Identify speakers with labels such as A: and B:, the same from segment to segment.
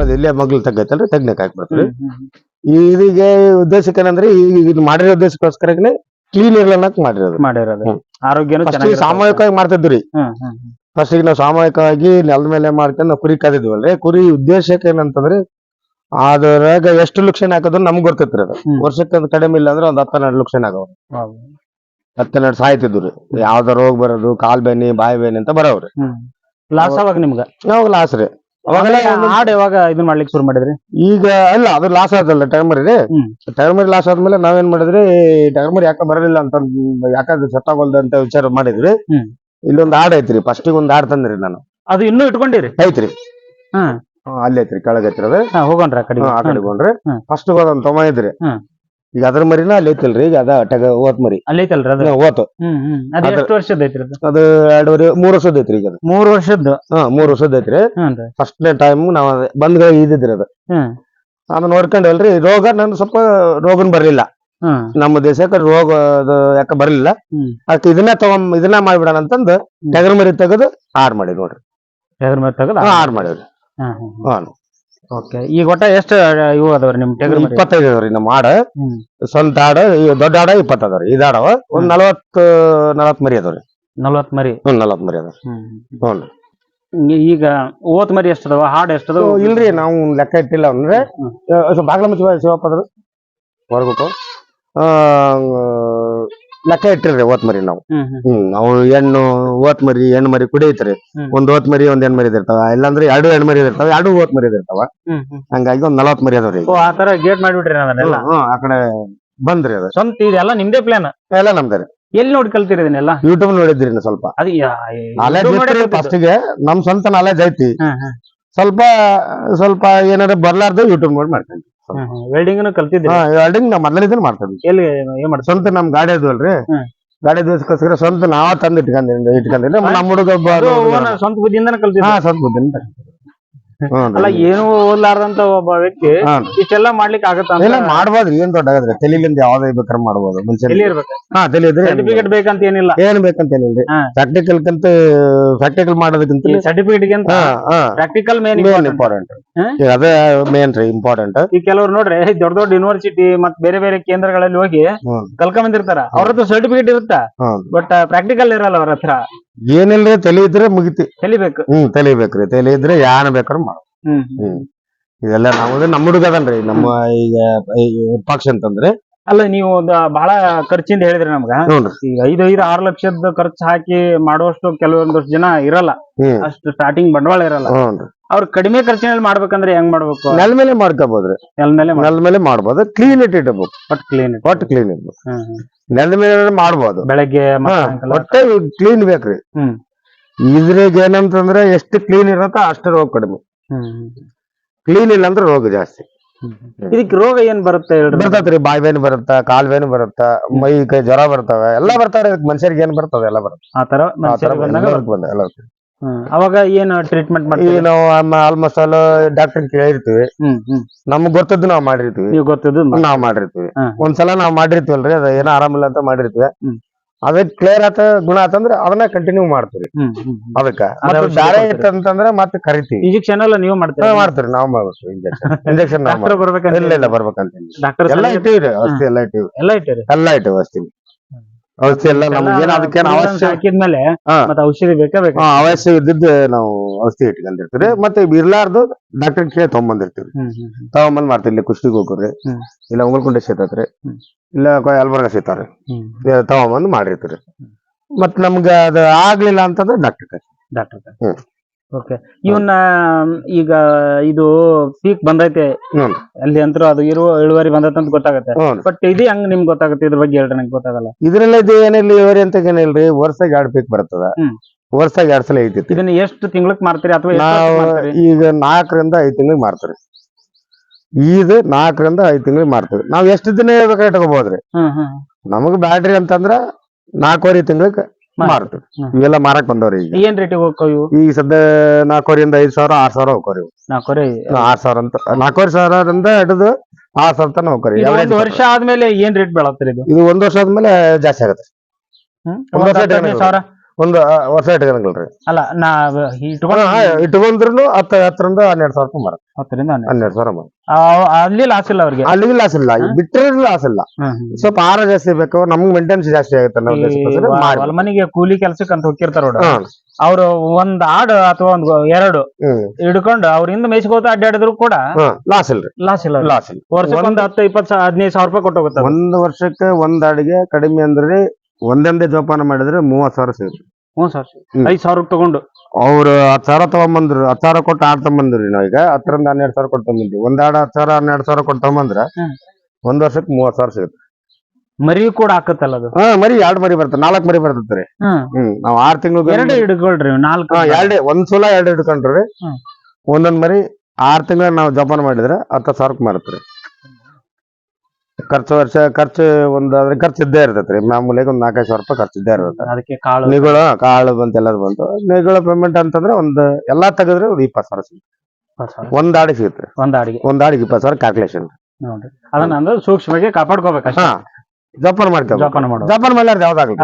A: ಹಾಕ್ಬೋದು ಇಲ್ಲೇ ಮಗ್ಲು ತಗ್ಗತ್ತಲ್ರಿ ತಗ್ನಕ್ ಹಾಕ್ಬಿಡ್ತೀವಿ. ಇದೀಗ ಉದ್ದೇಶಕ್ಕೆ ಏನಂದ್ರೆ ಈಗ ಇದು ಮಾಡಿರೋ ಉದ್ದೇಶಕ್ಕೋಸ್ಕರನೇ ಕ್ಲೀನ್ ಇರ್ಲನ್ನ ಮಾಡಿರೋದು.
B: ಮಾಡಿರೋದು. ಆರೋಗ್ಯನು ಚೆನ್ನಾಗಿ
A: ಸಾಮೂಹಿಕವಾಗಿ ಮಾಡ್ತಿದ್ವಿ ಫಸ್ಟ್ ಈಗ ನಾವು ಸಾಮೂಹಿಕವಾಗಿ ನೆಲದ ಮೇಲೆ ಮಾಡ್ಕೊಂಡು ನಾವು ಕುರಿ ಕಾದಿದ್ವಲ್ರಿ. ಕುರಿ ಉದ್ದೇಶಕ್ಕೆ ಏನಂತಂದ್ರೆ ಅದ್ರಾಗ ಎಷ್ಟು ಲಕ್ಷಣ ಹಾಕೋದು ನಮ್ಗ್ ಗೊತ್ತೈತ್ರಿ ಅದು.
B: ಹ್ಮ್.
A: ವರ್ಷಕ್ಕೆ ಅದು ಕಡಿಮೆ ಇಲ್ಲ ಅಂದ್ರೆ ಒಂದ್ ಹತ್ತೆರಡು ಲಕ್ಷಣ ಆಗವ. ಹತ್ತೆರಡು ಸಾಯ್ತಿದ್ವು ರೀ ಯಾವ್ದ ರೋಗ ಬರೋದು ಕಾಲ್ ಬೇನಿ ಬಾಯಿ ಬೇನಿ ಅಂತ ಬರೋವ್ರಿ.
B: ಲಾಸ್ ಅವಾಗ ನಿಮ್ಗ?
A: ಯಾವಾಗ ಲಾಸ್ ರೀ? ಅವಾಗೆಲ್ಲ
B: ಆಮೇಲೆ ಆಡ್ ಯಾವಾಗ ಇದನ್ನ ಮಾಡ್ಲಿಕ್ಕೆ ಶುರು ಮಾಡಿದ್ರಿ?
A: ಈಗ ಅಲ್ಲ ಅದು ಲಾಸ್ ಆದಲ್ಲ ಟೈಮರಿ ರೀ
B: ಹ್ಮ್.
A: ಟೈಮರಿ ಲಾಸ್ ಆದ್ಮೇಲೆ ನಾವೇನ್ ಮಾಡಿದ್ರಿ ಟೈಮರಿ ಯಾಕೆ ಬರಲಿಲ್ಲ ಅಂತ ಯಾಕಂದ್ರೆ ಸತ್ತಾಗೋಲ್ದ ಅಂತ ವಿಚಾರ ಮಾಡಿದ್ರಿ.
B: ಇಲ್ಲೊಂದು
A: ಇಲ್ಲೊಂದ್ ಹಾಡ್ ಐತ್ರಿ ಫಸ್ಟಿಗೆ ಒಂದ್ ಹಾಡ್ ತಂದ್ರಿ ನಾನು.
B: ಅದು ಇನ್ನೂ ಇಟ್ಕೊಂಡಿರಿ?
A: ಐತ್ರಿ.
B: ಹಾ.
A: ಹ್ಮ್, ಅಲ್ಲಿ ಐತ್ರಿ ಕೆಳಗೈತ್ರಿ ಅದು.
B: ಹಾ ಹೋಗೋಣ್ರಿ ಆ ಕಡೆ
A: ಹ್ಮ್, ಆ ಕಡೆ ಗೊಂಡ್ರಿ
B: ಹ್ಮ್.
A: ಫಸ್ಟ್ ಒಂದ್ ತೊಮ ಇದ್ರಿ.
B: ಹ್ಮ್.
A: ಈಗ ಅದ್ರ ಮರಿನ ಅಲ್ಲಿ ಐತಿಲ್ರಿ ಈಗ ಅದ ಟಗ ಓತ್ ಮರಿ.
B: ಅಲ್ಲಿ ಐತಲ್ರಿ ಅದು?
A: ಹ್ಮ್, ಓತು
B: ಹ್ಮ್ ಹ್ಮ್. ಅದ್
A: ಅದ್ರ-
B: ಎಷ್ಟು ವರ್ಷದ ಐತ್ರಿ ಅದು?
A: ಅದು ಎರಡೂವರೆ ಮೂರ್ ವರ್ಷದ ಐತ್ರಿ ಈಗ ಅದು.
B: ಮೂರ್ ವರ್ಷದ್ದು?
A: ಹಾ ಮೂರ್ ವರ್ಷದ ಐತ್ರಿ.
B: ಫಸ್ಟ್
A: ಫಸ್ಟ್ನೇ ಟೈಮ್ ನಾವ್ ಅದೇ ಬಂದ್ ಇದ್ದಿದ್ರಿ ಅದು.
B: ಹ್ಮ್
A: ಅದನ್ನ ನೋಡ್ಕೊಂಡಲ್ರಿ ರೋಗ ನನ್ ಸ್ವಲ್ಪ ರೋಗನ್ ಬರ್ಲಿಲ್ಲ.
B: ಹ್ಮ್
A: ನಮ್ಮ ದೇಶಕ್ಕೆ ರೋಗ ಅದು ಯಾಕೆ ಬರ್ಲಿಲ್ಲ.
B: ಹ್ಮ್.
A: ಅದಕ್ಕೆ ಇದನ್ನ ತಗೊಂಡ್ ಇದನ್ನ ಮಾಡ್ಬಿಡೋಣ ಅಂತಂದು ಟಗರ್ ಮರಿ ತೆಗೆದು ಆಡ್ ಮಾಡಿ ನೋಡ್ರಿ.
B: ಎದ್ರ ಮೇಲೆ ತೆಗದ
A: ಆಡ್ ಮಾಡಿವ್ರಿ ಹಾ
B: ಓಕೆ ಈಗ ಒಟ್ಟ ಎಷ್ಟು ಇವು ಅದಾವ್ರಿ ನಿಮ್ ಟೆಗರ್ ಮರಿ?
A: ಇಪ್ಪತ್ತೈದು ಅದಾವ್ರಿ ನಮ್ಮ ಆಡ.
B: ಹ್ಮ್.
A: ಸ್ವಂತ ಆಡ ದೊಡ್ಡ ಆಡ ಇಪ್ಪತ್ತು ಅದಾವ್ರಿ. ಇದು ಆಡವ ಒಂದ್. ನಲವತ್ತು ನಲವತ್ ಮರಿ ಅದಾವ್ರಿ.
B: ನಲ್ವತ್ ಮರಿ?
A: ಒಂದ್ ನಲವತ್ ಮರಿ ಅದಾವ
B: ಹ್ಮ್
A: ಹ್ಞೂ
B: ಈ- ಈಗ ಓತ್ ಮರಿ ಎಷ್ಟದವ ಹಾಡ್ ಎಷ್ಟದವ
A: ಇಲ್ರಿ ನಾವು ಲೆಕ್ಕ ಇಟ್ಟಿಲ್ಲ ಅಂದ್ರೆ
B: ಹ್ಮ್.
A: ಬಾಗ್ಲ ಮುಚ್ಚ ಶಿವಪ್ಪ ಹೊರಗುಟ್ಟು ಹೊರಬೇಕು ಆ ಲೆಕ್ಕ ಇಟ್ಟಿರ್ರಿ ಓತ್ ಮರಿ ನಾವು.
B: ಹ್ಮ್
A: ನಾವು ಹೆಣ್ಣು ಓತ್ ಮರಿ ಹೆಣ್ಣು ಮರಿ ಕುಡಿಯತ್ರಿ ಒಂದ್ ಓತ್ ಮರಿ ಒಂದ್ ಹೆಣ್ ಮರಿ ಇರ್ತಾವ ಇಲ್ಲಾಂದ್ರೆ ಎರಡು ಹೆಣ್ ಮರಿ ಇರ್ತಾವ ಎರಡು ಓತ್ ಮರಿ ಇರ್ತಾವ ಹಂಗಾಗಿ ಒಂದ್ ನಲವತ್ ಮರಿ ಅದಾವ್ರಿ
B: ಆ ತರ ಗೇಟ್ ಮಾಡ್ಬಿಟ್ರಿ ಅದನ್ನೆಲ್ಲ?
A: ಹ್ಮ್, ಆ ಕಡೆ ಬಂದ್ರಿ ಅದು.
B: ಸ್ವಂತ ಇದೆಲ್ಲ ನಿಮ್ದೇ ಪ್ಲಾನ್
A: ಎಲ್ಲ ನಮ್ದ್ರಿ
B: ಎಲ್ಲಿ ನೋಡಿ ಕಲ್ತಿರಿ ಇದನ್ನೆಲ್ಲ?
A: ಯೂಟ್ಯೂಬ್ ನೋಡಿದ್ರಿ ಇನ್ನು ಸ್ವಲ್ಪ.
B: ಅದು
A: ನಾಲೆಜ್ ಇತ್ರಿ ಫಸ್ಟಿಗೆ ನಮ್ ಸ್ವಂತ ನಾಲೆಜ್ ಐತಿ. ಸ್ವಲ್ಪ ಸ್ವಲ್ಪ ಏನಾರ ಬರ್ಲಾರ್ದು ಯೂಟ್ಯೂಬ್ ನೋಡಿ ಮಾಡ್ಕೊಂಡ್ವಿ.
B: ವೆಲ್ಡಿಂಗ್ ಕಲ್ತಿದ್ರಿ
A: ಹಾ ವೆಲ್ಡಿಂಗ್ ನಾವ್ ಮೊದಲಿಂದ ಮಾಡ್ತೀವಿ
B: ಎಲ್ಲಿ ಏನ್ ಮಾಡ್ತೀರಿ?
A: ಸ್ವಂತ ನಮ್ ಗಾಡಿ
B: ಹ್ಮ್.
A: ಗಾಡಿ ದಿವಸಕ್ಕೋಸ್ಕರ ಸ್ವಂತ ನಾವ ತಂದು ಇಟ್ಕೊಂಡಿದ್ರಿ ಇಟ್ಕೊಂಡಿದ್ರಿ ನಮ್ಮ ಹುಡುಗ
B: ಸ್ವಂತ ಬುದ್ಧಿಯಿಂದ ಕಲ್ತಿದ್ದೆ?
A: ಹಾ ಸ್ವಂತ ಬುದ್ಧಿಂದ ಹ್ಮ್
B: ಅಲ್ಲ ಏನು ಓದ್ಲಾರ್ದಂತ ಒಬ್ಬ ವ್ಯಕ್ತಿ. ಇಷ್ಟೆಲ್ಲ ಮಾಡ್ಲಿಕ್ಕೆ ಆಗತ್ತ
A: ಇಲ್ಲ ಮಾಡ್ಬೋದ್ರಿ ಏನ್ ದೊಡ್ಡಾಗದ್ರಿ ತಲಿಲಿಂದ ಯಾವ್ದೇ ಬೇಕಾದ್ರೆ ಮಾಡ್ಬೋದು ಹಾ ತಲಿ ಇದ್ರೆ
B: ಸರ್ಟಿಫಿಕೇಟ್ ಬೇಕಂತ ಏನಿಲ್ಲ.
A: ಏನ್ ಬೇಕಂತ ಏನಿಲ್ರಿ. ಪ್ರಾಕ್ಟಿಕಲ್ ಕಂತ ಪ್ರಾಕ್ಟಿಕಲ್ ಮಾಡೋದಕ್ಕಿಂತ
B: ಸರ್ಟಿಫಿಕೇಟ್ ಪ್ರಾಕ್ಟಿಕಲ್ ಮೇನ್
A: ಇಂಪಾರ್ಟೆಂಟ್? ಅದೇ ಮೇನ್ ರೀ ಇಂಪಾರ್ಟೆಂಟ್
B: ಈ ಕೆಲವರು ನೋಡ್ರಿ ದೊಡ್ಡ ದೊಡ್ಡ ಯೂನಿವರ್ಸಿಟಿ ಮತ್ ಬೇರೆ ಬೇರೆ ಕೇಂದ್ರಗಳಲ್ಲಿ ಹೋಗಿ. ಕಲ್ಕೊಂಡ್ ಬಂದಿರ್ತಾರ. ಅವ್ರ ಹತ್ರ ಸರ್ಟಿಫಿಕೇಟ್ ಇರುತ್ತ? ಬಟ್ ಪ್ರಾಕ್ಟಿಕಲ್ ಇರಲ್ಲ ಅವ್ರ ಹತ್ರ.
A: ಏನಿಲ್ರಿ ತಲೆ ಇದ್ರೆ ಮುಗಿತಿ.
B: ಕಲಿಬೇಕು
A: ಹ್ಮ್ ತಲಿಬೇಕ್ರಿ ತಲೆ ತಲಿ ಇದ್ರೆ ಯಾನ್ ಬೇಕಾದ್ರೂ ಮಾಡ.
B: ಹ್ಮ್.
A: ಹ್ಮ್. ಇದೆಲ್ಲ ನಾವು ನಮ್ಮ ಹುಡುಗ ಅದನ್ರಿ. ನಮ್ಮ ಈಗ ಪಕ್ಷ ಅಂತಂದ್ರೆ.
B: ಅಲ್ಲ ನೀವು ಒಂದು ಬಹಳ ಖರ್ಚಿಂದ ಹೇಳಿದ್ರಿ ನಮ್ಗ.
A: ನೋಡ್ರಿ
B: ಈಗ ಐದು ಐದು ಆರು ಲಕ್ಷದ ಖರ್ಚು ಹಾಕಿ ಮಾಡುವಷ್ಟು ಕೆಲವೊಂದಷ್ಟು ಜನ ಇರಲ್ಲ.
A: ಹ್ಮ್.
B: ಅಷ್ಟು ಸ್ಟಾರ್ಟಿಂಗ್ ಬಂಡವಾಳ ಇರಲ್ಲ.
A: ಹ್ಞೂನ್ರಿ.
B: ಅವ್ರು ಕಡಿಮೆ ಖರ್ಚಿನಲ್ಲಿ ಮಾಡ್ಬೇಕಂದ್ರೆ ಹೆಂಗ್ ಮಾಡ್ಬೇಕು?
A: ನೆಲ ಮೇಲೆ ಮಾಡ್ಕೋಬಹುದ್ರಿ
B: ನೆಲ ಮೇಲೆ
A: ನೆಲ ಮೇಲೆ ಮಾಡ್ಬೋದು. ಕ್ಲೀನ್ ಇಟ್ ಇಟ್ಬೇಕು
B: ಒಟ್ಟು ಕ್ಲೀನ್
A: ಒಟ್ಟು ಕ್ಲೀನ್ ಇರ್ಬೇಕು ನೆಲ ಮೇಲೆ ಮಾಡ್ಬೋದು.
B: ಬೆಳಗ್ಗೆ
A: ಒಟ್ಟೆ ಕ್ಲೀನ್ ಬೇಕ್ರಿ.
B: ಹ್ಮ್.
A: ಇದ್ರಾಗ ಏನಂತಂದ್ರೆ ಎಷ್ಟು ಕ್ಲೀನ್ ಇರತ್ತ ಅಷ್ಟು ರೋಗ ಕಡಿಮೆ.
B: ಹ್ಮ್
A: ಕ್ಲೀನ್ ಇಲ್ಲ ಅಂದ್ರೆ ರೋಗ ಜಾಸ್ತಿ.
B: ಇದಕ್ಕೆ ರೋಗ ಏನ್ ಬರುತ್ತೆ
A: ಬರ್ತೈತ್ರಿ ಬಾಯಿ ಬರುತ್ತಾ ಬರುತ್ತ ಕಾಲ್ ಬೇನೆ ಬರುತ್ತ ಮೈ ಕೈ ಜ್ವರ ಬರ್ತಾವ ಎಲ್ಲಾ ಬರ್ತಾರೆ ಮನುಷ್ಯರಿಗೆ ಏನ್ ಬರ್ತದೆ? ಎಲ್ಲ ಬರುತ್ತೆ
B: ಆ ತರ
A: ಎಲ್ಲ.
B: ಅವಾಗ ಏನ್ ಟ್ರೀಟ್ಮೆಂಟ್ ಮಾಡ್ತೀವಿ
A: ನಾವು ಆಲ್ಮೋಸ್ಟ್ ಆಲ್ ಡಾಕ್ಟರ್ ಕೇಳಿರ್ತೀವಿ
B: ಹ್ಮ್ ಹ್ಮ್.
A: ನಮ್ಗ್ ಗೊತ್ತದ್ದು ನಾವ್ ಮಾಡಿರ್ತೀವಿ.
B: ನೀವು ನಾವು
A: ನಾವ್ ಮಾಡಿರ್ತೀವಿ.
B: ಹಾ.
A: ಒಂದ್ಸಲ ನಾವ್ ಮಾಡಿರ್ತೀವಲ್ರಿ ಅದ ಏನೋ ಆರಾಮಿಲ್ಲ ಅಂತ ಮಾಡಿರ್ತೀವಿ.
B: ಹ್ಮ್.
A: ಅದಕ್ಕೆ ಕ್ಲಿಯರ್ ಆತ ಗುಣ ಆತಂದ್ರ ಅದನ್ನ ಕಂಟಿನ್ಯೂ ಮಾಡ್ತೀವಿ.
B: ಹ್ಮ್ ಹ್ಮ್
A: ಅದಕ್ಕ.
B: ಅದೇ
A: ಮತ್ತೆ
B: ಔಷಧಿ
A: ಬ್ಯಾರೆ
B: ಕೊಡ್ತೀರಿ.
A: ಇತ್ತಂತಂದ್ರ ಮತ್ತೆ ಕರಿತೀವಿ.
B: ಇಂಜೆಕ್ಷನ್ ಎಲ್ಲ ನೀವು ಮಾಡ್ತೀರಾ?
A: ಮಾಡ್ತೀವಿ ನಾವ್ ಮಾಡ್ಬೇಕು ಇಂಜೆಕ್ಷನ್ ಇಂಜೆಕ್ಷನ್ ನಾವ್
B: ಡಾಕ್ಟರ್ ಬರ್ಬೇಕಂತ
A: ಇಲ್ಲ ಇಲ್ಲ ಬರ್ಬೇಕಂತ
B: ಡಾಕ್ಟರ್
A: ಎಲ್ಲ ಇಟ್ಟಿವ್ರಿ ಔಷಧಿ ಎಲ್ಲ ಇಟ್ಟಿವಿ
B: ಎಲ್ಲ ಇಟ್ಟಿರಿ
A: ಎಲ್ಲ ಇಟ್ಟಿವಿ ಔಷಧಿ. ಔಷಧಿ ಎಲ್ಲ ನಮ್ಗೆ ಏನ್ ಅದಕ್ಕೇನ್ ಅವಶ್ಯ
B: ಹಾಕಿದ್ಮೇಲೆ
A: ಹಾ.
B: ಮತ್ತೆ ಔಷಧಿ ಬೇಕಾ ಬೇಕಾ
A: ಹಾ, ಅವಶ್ಯ ಇದ್ದಿದ್ದು ನಾವು ಔಷಧಿ ಇಟ್ಕೊಂಡಿರ್ತೀವಿ. ಮತ್ತೆ ಇರ್ಲಾರ್ದು ಡಾಕ್ಟರ್ ಕೇಳಿ ತಗೊಂಬಂದಿರ್ತೀವಿ. ತಗೊಂಬಂದ್ ಮಾಡ್ತೀವಿ. ಇಲ್ಲಿ ಕುಷ್ಟಿಗೆ ಹೋಗ್ರಿ
B: ಹ್ಮ್.
A: ಇಲ್ಲ ಉಂಗಲ್ಕುಂಡೆ ಸಿಗ್ತೈತ್ರಿ
B: ಹ್ಮ್.
A: ಇಲ್ಲ ಯಲ್ಬರ್ಗ ಸಿಗ್ತಾವ್ರಿ ಇದ್ ತಗೊಂಬಂದ್ ಮಾಡಿರ್ತೀರಿ. ಮತ್ ನಮ್ಗ ಅದು ಆಗ್ಲಿಲ್ಲ ಅಂತಂದ್ರೆ ಡಾಕ್ಟರ್
B: ಡಾಕ್ಟರ್
A: ಹ್ಮ್.
B: ಓಕೆ ಇವನ್ನ ಈಗ ಇದು ಪೀಕ್ ಬಂದೈತೆ. ಅಲ್ಲಿ ಅಂತ ಅದು ಇರುವ ಇಳುವರಿ ಬಂದೈತೆ ಅಂತ ಗೊತ್ತಾಗತ್ತೆ.
A: ಹ್ಞೂ.
B: ಬಟ್ ಇದು ಹೆಂಗ್ ನಿಮ್ಗೆ ಗೊತ್ತಾಗುತ್ತೆ? ಇದ್ರ ಬಗ್ಗೆ ಹೇಳ್ರಿ ನಂಗೆ ಗೊತ್ತಾಗಲ್ಲ.
A: ಇದ್ರಲ್ಲ ಇದು ಏನಿಲ್ಲ ಇಳುವರಿ ಅಂತ ಏನಿಲ್ರಿ ವರ್ಷಕ್ಕೆ ಎರಡ್ ಪೀಕ್ ಬರ್ತದ.
B: ಹ್ಮ್.
A: ಎರಡ್ ಸಲ ಐತಿ.
B: ಇದನ್ನ ಎಷ್ಟು ತಿಂಗ್ಳಕ್ ಮಾರ್ತೀರಿ ಅಥವಾ ಎಷ್ಟು
A: ನಾವು
B: ವರ್ಷಕ್ ಮಾರ್ತೀರಿ?
A: ಈಗ ನಾಲ್ಕರಿಂದ ಐದ್ ತಿಂಗಳಿಗೆ ಮಾರ್ತೀವಿ. ಇದು ನಾಲ್ಕರಿಂದ ಐದ್ ತಿಂಗ್ಳಿಗೆ ಮಾರ್ತೀವಿ. ನಾವ್ ಎಷ್ಟು ದಿನ ಬೇಕಾದ್ರೆ ಇಟ್ಕೋಬಹುದ್ರಿ
B: ಹ್ಮ್ ಹ್ಮ್.
A: ನಮಗ್ ಬ್ಯಾಟ್ರಿ ಅಂತಂದ್ರ ನಾಲ್ಕೂವರೆ ತಿಂಗಳಿಗೆ
B: ಮಾರ್-
A: ಮಾರ್ತೀವಿ.
B: ಹ್ಮ್.
A: ಇವೆಲ್ಲ ಮಾರಕ್ ಬಂದವ್ರಿ ಈಗ.
B: ಏನ್ ರೇಟ್ ಹೋಗ್ತಾವ ಇವು?
A: ಈಗ ಸದ್ಯ ನಾಲ್ಕೂವರೆಯಿಂದ ಐದ್ ಸಾವಿರ ಆರ್ ಸಾವಿರ ಹೋಗ್ರಿ.
B: ನಾಲ್ಕೂವರೆ
A: ಆರ್ ಸಾವಿರ ಅಂತ. ನಾಲ್ಕೂವರೆ ಸಾವಿರದಿಂದ ಹಿಡಿದು ಆರ್ ಸಾವಿರ ತನಕ ಹೋಗ್ರಿ
B: ಒಂದು ವರ್ಷ ಆದ್ಮೇಲೆ ಏನ್ ರೇಟ್ ಬೆಳತ್ತೀರಿ ಇದು?
A: ಇದು ಒಂದ್ ವರ್ಷ ಆದ್ಮೇಲೆ ಜಾಸ್ತಿ ಆಗತ್ತೆ. ಒಂದ್ ವರ್ಷ
B: ಸಾವಿರ?
A: ಒಂದು ಹೊಸ ವರ್ಷ ಇಟ್ಕೊಂಡಲ್ರಿ
B: ಅಲ್ಲ ನಾ ಇಟ್ಕೊಂಡು
A: ಇಟ್ಕೊಂಡ್ರು ಹತ್ತ ಹತ್ತರಿಂದ ಹನ್ನೆರಡು ಸಾವಿರ ರೂಪಾಯಿ ಮಾರ
B: ಹತ್ತರಿಂದ ಹನ್ನೆರಡು.
A: ಹನ್ನೆರಡು ಸಾವಿರ ಮಾರ
B: ಆ, ಅಲ್ಲಿ ಲಾಸ್ ಇಲ್ಲ ಅವ್ರಿಗೆ?
A: ಅಲ್ಲಿ ಲಾಸ್ ಇಲ್ಲ ಬಿಟ್ಟರೆ ಲಾಸ್ ಇಲ್ಲ. ಸ್ವಲ್ಪ ಆಹಾರ ಜಾಸ್ತಿ ಬೇಕು ನಮ್ಗೆ ಮೇಂಟೆನೆನ್ಸ್ ಜಾಸ್ತಿ ಆಗುತ್ತೆ ಅನ್ನೋ ಉದ್ದೇಶಕ್ಕೋಸ್ಕರ ಮಾಡಿ.
B: ಹೊಲ ಮನೆಗೆ ಕೂಲಿ ಕೆಲ್ಸಕ್ಕೆ ಅಂತ ಹೋಗಿರ್ತಾರ ನೋಡ.
A: ಹಾ.
B: ಅವ್ರು ಒಂದ್ ಆಡು ಅಥವಾ ಒಂದ್ ಗೊ- ಎರಡು
A: ಹ್ಮ್.
B: ಹಿಡ್ಕೊಂಡು ಅವ್ರಿಂದ ಮೇಯ್ಸ್ಕೋತ ಅಡ್ಡಾಡಿದ್ರು ಕೂಡ
A: ಲಾಸ್ ಇಲ್ರಿ.
B: ಲಾಸ್ ಇಲ್ಲ.
A: ಲಾಸ್ ಇಲ್ಲ.
B: ವರ್ಷಕ್ಕೆ ಒಂದ್ ಹತ್ತು ಇಪ್ಪತ್ತು ಹದಿನೈದು ಸಾವಿರ ರೂಪಾಯಿ ಕೊಟ್ಟೋಗುತ್ತೆ
A: ಒಂದ್ ವರ್ಷಕ್ಕೆ ಒಂದ್ ಅಡಿಗೆ ಕಡಿಮೆ ಅಂದ್ರೆ ಒಂದೊಂದೇ ಜೋಪಾನ ಮಾಡಿದ್ರೆ ಮೂವತ್ ಸಾವಿರ ಸಿಗುತ್ತೆ.
B: ಹ್ಞೂ ಸರ್ ಐದು ಸಾವಿರ ತಗೊಂಡು.
A: ಅವ್ರು ಹತ್ತು ಸಾವಿರ ತಗೊಂಬಂದ್ರು ಹತ್ತು ಸಾವಿರ ಕೊಟ್ಟು ಆಡ್ ತಗೊಂಬಂದ್ರಿ ನಾವೀಗ. ಹತ್ತರಿಂದ ಹನ್ನೆರಡು ಸಾವಿರ ಕೊಟ್ಟು ತಗೊಂಬಂದ್ವಿ. ಒಂದ್ ಆಡ ಹತ್ತು ಸಾವಿರ ಹನ್ನೆರಡು ಸಾವಿರ ಕೊಟ್ಟು ತಗೊಂಬಂದ್ರ
B: ಹ್ಮ್.
A: ಒಂದ್ ವರ್ಷಕ್ಕೆ ಮೂವತ್ ಸಾವಿರ ಸಿಗುತ್ತೆ.
B: ಮರಿ ಕೂಡ ಹಾಕತ್ತಲ್ಲ ಅದು?
A: ಹಾ ಮರಿ ಎರಡ್ ಮರಿ ಬರ್ತದೆ ನಾಲ್ಕ್ ಮರಿ ಬರ್ತೈತ್ರಿ
B: ಹ್ಮ್
A: ಹ್ಮ್ ನಾವ್ ಆರ್ ತಿಂಗಳು
B: ಎರಡು ಹಿಡ್ಕೊಳ್ರಿ ನಾಲ್ಕು
A: ಹಾ ಎರಡೇ ಒಂದ್ ಸಲ ಎರಡು ಹಿಡ್ಕೊಂಡ್ರಿ
B: ಹ್ಮ್.
A: ಒಂದೊಂದ್ ಮರಿ ಆರ್ ತಿಂಗಳ ನಾವು ಜೋಪಾನ ಮಾಡಿದ್ರೆ ಹತ್ತು ಸಾವಿರಕ್ಕೆ ಮಾರುತ್ರಿ ಖರ್ಚು ವರ್ಷ ಖರ್ಚು ಒಂದ್ ಅದ್ರ ಖರ್ಚು ಇದ್ದೇ ಇರ್ತೈತ್ರಿ ಮಾಮೂಲಿಗೆ ಒಂದ್ ನಾಲ್ಕೈದು ಸಾವಿರ ರೂಪಾಯಿ ಖರ್ಚು ಇದ್ದೇ ಇರುತ್ತೆ.
B: ಅದಕ್ಕೆ ಕಾಳು.
A: ಬಂತ ಕಾಳು ಬಂತು ಎಲ್ಲದು ಬಂತು. ನಿಗಳು ಪೇಮೆಂಟ್ ಅಂತಂದ್ರೆ ಒಂದ್ ಎಲ್ಲಾ ತೆಗೆದ್ರೆ ಒಂದ್ ಇಪ್ಪತ್ತು ಸಾವಿರ ಸಿಗುತ್ತೆ. ಒಂದ್ ಆಡಿ ಸಿಗುತ್ತೆ.
B: ಒಂದ್ ಆಡಿಗೆ.
A: ಒಂದ್ ಆಡಿಗೆ ಇಪ್ಪತ್ತು ಸಾವಿರ ಕ್ಯಾಲ್ಕುಲೇಷನ್
B: ನೋಡ್ರಿ. ಅದನ್ನ ಅಂದ್ರೆ ಸೂಕ್ಷ್ಮವಾಗಿ ಕಾಪಾಡ್ಕೋಬೇಕು
A: ಹಾ ಜೋಪಾನ ಮಾಡ್ತೇವೆ.
B: ಜೋಪಾನ ಮಾಡೋದು.
A: ಜೋಪಾನ ಮಾಡ್ಲಾರ್ದು ಯಾವ್ದಾಗಲ್ಲ.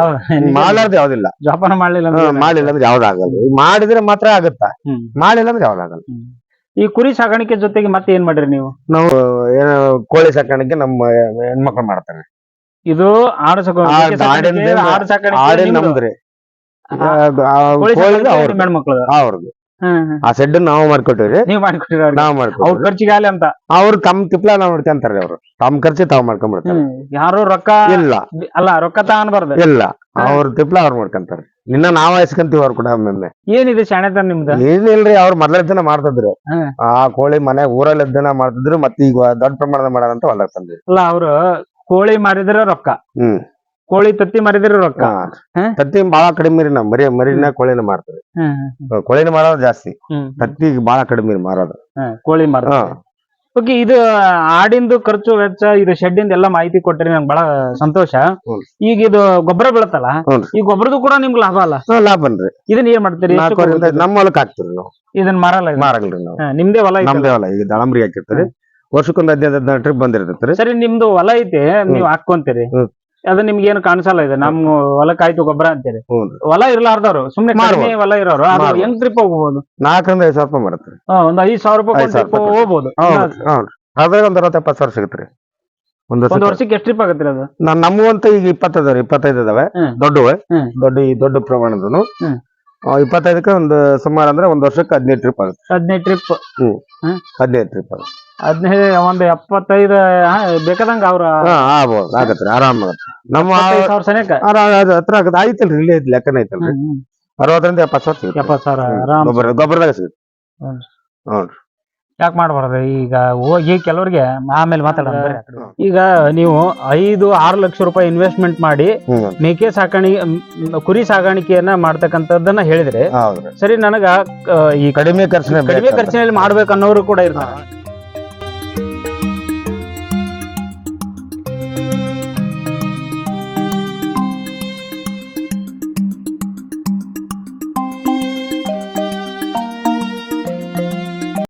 A: ಮಾಡ್ಲಾರ್ದು ಯಾವ್ದಿಲ್ಲ.
B: ಜೋಪಾನ ಮಾಡ್ಲಿಲ್ಲ
A: ಮಾಡಿಲ್ಲ ಅಂದ್ರೆ ಯಾವ್ದಾಗಲ್ಲ ಮಾಡಿದ್ರೆ ಮಾತ್ರ ಆಗುತ್ತಾ. ಮಾಡಿಲ್ಲ ಅಂದ್ರೆ ಯಾವ್ದಾಗಲ್ಲ
B: ಈ ಕುರಿ ಸಾಕಾಣಿಕೆ ಜೊತೆಗೆ ಮತ್ತೆ ಏನ್ ಮಾಡ್ರಿ ನೀವು?
A: ನಾವು ಏನು ಕೋಳಿ ಸಾಕಾಣಿಕೆ ನಮ್ಮ ಹೆಣ್ಮಕ್ಳು ಮಾಡ್ತಾರೆ.
B: ಇದು ಆಡು ಸಾಕ- ಸಾಕಾಣಿಕೆ,
A: ಆಡಿಂದ-
B: ಆಡು ಸಾಕಾಣಿಕೆ
A: ಆಡಿನ
B: ನಿಮ್ದು.
A: ನಮ್ದ್ರಿ.
B: ಆ,
A: ಆ,
B: ಕೋಳಿ
A: ಕೋಳಿದು
B: ಸಾಕಾಣಿಕೆ
A: ಅವ್ರದ್ದು
B: ನಿಮ್ಮ
A: ಅವ್ರದ್ದು
B: ಹ್ಮ್, ಹ್ಮ್.
A: ಆ ಸೆಡ್ ನಾವು ಮಾಡ್ಕೊಟ್ಟಿವ್ರಿ
B: ನೀವ್ ಮಾಡಿಕೊಟ್ಟಿರ
A: ನಾವು
B: ಅವ್ರ ಖರ್ಚಿಗೆ ಆಗಲಿ ಅಂತ.
A: ಅವ್ರು ತಮ್ಮ ತಿಪ್ಲ ನಾವು ನೋಡ್ಕೊಂತಾರೆ ಅವ್ರು. ತಮ್ಮ ಖರ್ಚು ತಾವ್ ಮಾಡ್ಕೊಂಡ್ಬಿಡ್ತಾರೆ.
B: ಯಾರು ರೊಕ್ಕ
A: ಇಲ್ಲ.
B: ಅಲ್ಲ ರೊಕ್ಕ ತಗೊಂಡ್ಬಾರ್ದು
A: ಇಲ್ಲ. ಅವ್ರ ತಿಪ್ಲ ಅವ್ರು ಮಾಡ್ಕೊಂತಾರೆ. ನಿನ್ನ ನಾವ್ ಇಸ್ಕೊಂತೀವಿ ಅವ್ರ ಕೂಡ ಒಮ್ಮೆ
B: ಏನಿದೆ ಶಾಣೆತನ ನಿಮ್ದು?
A: ಏನಿಲ್ರಿ ಅವ್ರ ಮೊದ್ಲ ಮಾಡ್ತಿದ್ರು.
B: ಹ್ಮ್.
A: ಆ ಕೋಳಿ ಮನೆ ಊರಲ್ಲಿ ದಿನ ಮಾಡ್ತಿದ್ರು ಮತ್ತೆ ಈಗ ದೊಡ್ಡ ಪ್ರಮಾಣದ ಮಾಡಂತ ಹೊಲ ತಂದ್ರಿ
B: ಅಲ್ಲ ಅವ್ರು ಕೋಳಿ ಮಾರಿದ್ರ ರೊಕ್ಕ.
A: ಹ್ಮ್.
B: ಕೋಳಿ ತತ್ತಿ ಮಾರಿದ್ರೆ ರೊಕ್ಕ.
A: ಹಾ. ತತ್ತಿ ಬಾಳ ಕಡಿಮೆ ರೀ ನಮ್ ಮರಿ ಮರಿನ ಕೋಳಿನ ಮಾರ್ತಾರೆ.
B: ಹ್ಮ್,
A: ಕೋಳಿನ ಮಾರೋದು ಜಾಸ್ತಿ.
B: ಹ್ಮ್.
A: ತತ್ತಿ ಬಾಳ ಕಡಿಮೆ ರೀ ಮಾರೋದು.
B: ಹ್ಮ್, ಕೋಳಿ ಮಾರ
A: ಹಾ.
B: ಓಕೆ ಇದು ಆಡಿಂದು ಖರ್ಚು ವೆಚ್ಚ ಇದು ಇಂದ ಎಲ್ಲ ಮಾಹಿತಿ ಕೊಟ್ಟರೆ ನಂಗೆ ಬಹಳ ಸಂತೋಷ. ಈಗ ಇದು ಗೊಬ್ಬರ ಬೀಳತ್ತಲ್ಲ ಈ ಗೊಬ್ಬರದು ಕೂಡ ನಿಮ್ಗೆ ಲಾಭ ಅಲ್ಲ?
A: ಲಾಭ ಅನ್ರಿ.
B: ಇದನ್ನ ಏನ್ ಮಾಡ್ತೀರಿ?
A: ನಮ್ಮ ಹೊಲಕ್ಕೆ ಹಾಕ್ತಿರಿ ನಾವು.
B: ಇದನ್ನ ಮಾರಲ್ಲ?
A: ಮಾರಲ್ರಿ ನಾವು.
B: ನಿಮ್ದೇ ಹೊಲ
A: ನಮ್ದೇ ಹೊಲ ಈಗ ದಾಳಂಬರಿ ಹಾಕಿರ್ತೀರಿ. ವರ್ಷಕ್ಕೊಂದ್ ಹದಿನೈದು ಹದಿನಾರು ಟ್ರಿಪ್ ಬಂದಿರ್ತೈತ್ರಿ
B: ಸರಿ ನಿಮ್ದು ಹೊಲ ಐತೆ ನೀವ್ ಹಾಕೊಂತೀರಿ. ಅದು ನಿಮ್ಗೆ ಏನು ಕಾಣಿಸಲ್ಲ ಇದೆ. ನಮ್ಮ ಹೊಲಕ್ಕಾಯ್ತು ಗೊಬ್ಬರ
A: ಅಂತೇಳಿ
B: ಹೊಲ ಇರ್ಲಾರ್ದವ್ರು ಸುಮ್ನೆ ಕಡಿಮೆ. ಹೊಲ ಇರೋರು ಅದು
A: ಮಾಡ್ಬೋದು.
B: ಹೆಂಗ್ ಟ್ರಿಪ್ ಹೋಗ್ಬೋದು.
A: ನಾಲ್ಕರಿಂದ ಐದು ಸಾವಿರ ರೂಪಾಯಿ ಬರುತ್ತೆ.
B: ಹಾ, ಒಂದ್ ಐದ್ ಸಾವಿರ ರೂಪಾಯಿ
A: ಐದ್ ಸಾವಿರ
B: ಟ್ರಿಪ್
A: ರೂಪಾಯಿ
B: ಹೋಗ್ಬೋದು.
A: ಹೌದ್ರಿ ಹೌದು. ಅದ್ರಾಗ ಒಂದ್ ಅರವತ್ತು ಎಪ್ಪತ್ತು ಸಾವಿರ ಸಿಗುತ್ತೆ ಒಂದು
B: ಒಂದ್ ವರ್ಷಕ್ಕೆ. ಎಷ್ಟು ಟ್ರಿಪ್ ಆಗತ್ತೆ ಅದು?
A: ನಾನ್ ನಮ್ಮವಂತ ಈಗ ಇಪ್ಪತ್ತು ಅದಾವ್ರಿ ಇಪ್ಪತ್ತೈದು ಅದಾವೆ
B: ಹ್ಮ್.
A: ದೊಡ್ಡವೆ.
B: ಹ್ಮ್.
A: ದೊಡ್ಡ ಈ ದೊಡ್ಡ ಪ್ರಮಾಣದನು.
B: ಹ್ಮ್.
A: ಇಪ್ಪತ್ತೈದಕ್ಕೆ ಒಂದು ಸುಮಾರು ಅಂದ್ರೆ ಒಂದ್ ವರ್ಷಕ್ಕೆ ಹದಿನೈದು ಟ್ರಿಪ್ ಆಗುತ್ತೆ.
B: ಹದಿನೈದು ಟ್ರಿಪ್
A: ಹದಿನೈದು ಟ್ರಿಪ್ ಆಗುತ್ತೆ
B: ಹದಿನೈದು ಒಂದ್ ಎಪ್ಪತ್ತೈದು ಹಾ, ಬೇಕಾದಂಗ ಅವ್ರ
A: ಹಾ ಆಗ್ಬೋದು ಆಗತ್ರಿ ಆರಾಮ್ ಆಗತ್ತೆ. ನಮ್ಮ
B: ಎಪ್ಪತ್ತೈದು ಸಾವಿರ ಸನೇಕ?
A: ಆರಾ- ಅದು ಹತ್ರ ಆಗತ್ತೆ ಆಯ್ತಲ್ರಿ ಇಲ್ಲೇ ಐತಿ ಲೆಕ್ಕನ ಐತಲ್ರಿ. ಅರವತ್ತರಿಂದ ಎಪ್ಪತ್ತು ಸಾವಿರ ಸಿಗುತ್ತೆ.
B: ಎಪ್ಪತ್ ಸಾವಿರ ಆರಾಮ್.
A: ಗೊಬ್ಬರ ಗೊಬ್ಬರದಾಗ ಸಿಗುತ್ತೆ.
B: ಹ್ಮ್. ಯಾಕೆ ಮಾಡ್ಬಾರ್ದು? ಈಗ ಹೋಗಿ ಕೆಲವ್ರಿಗೆ ಆಮೇಲೆ ಮಾತಾಡೋಣ ಬರ್ರಿ. ಈಗ ನೀವು ಐದು ಆರು ಲಕ್ಷ ರೂಪಾಯಿ ಇನ್ವೆಸ್ಟ್ಮೆಂಟ್ ಮಾಡಿ
A: ಹ್ಮ್.
B: ಮೇಕೆ ಸಾಕಾಣಿಕೆ ಮ್, ಕುರಿ ಸಾಕಾಣಿಕೆಯನ್ನ ಮಾಡ್ತಕ್ಕಂಥದ್ದನ್ನ ಹೇಳಿದ್ರೆ
A: ಹೌದ್ರಿ.
B: ಸರಿ ನನಗ ಆ, ಈ
A: ಕಡಿಮೆ ಖರ್ಚಿನ
B: ಕಡಿಮೆ ಖರ್ಚಿನಲ್ಲಿ ಮಾಡ್ಬೇಕನ್ನೋರು ಕೂಡ ಇರ್ತಾರೆ.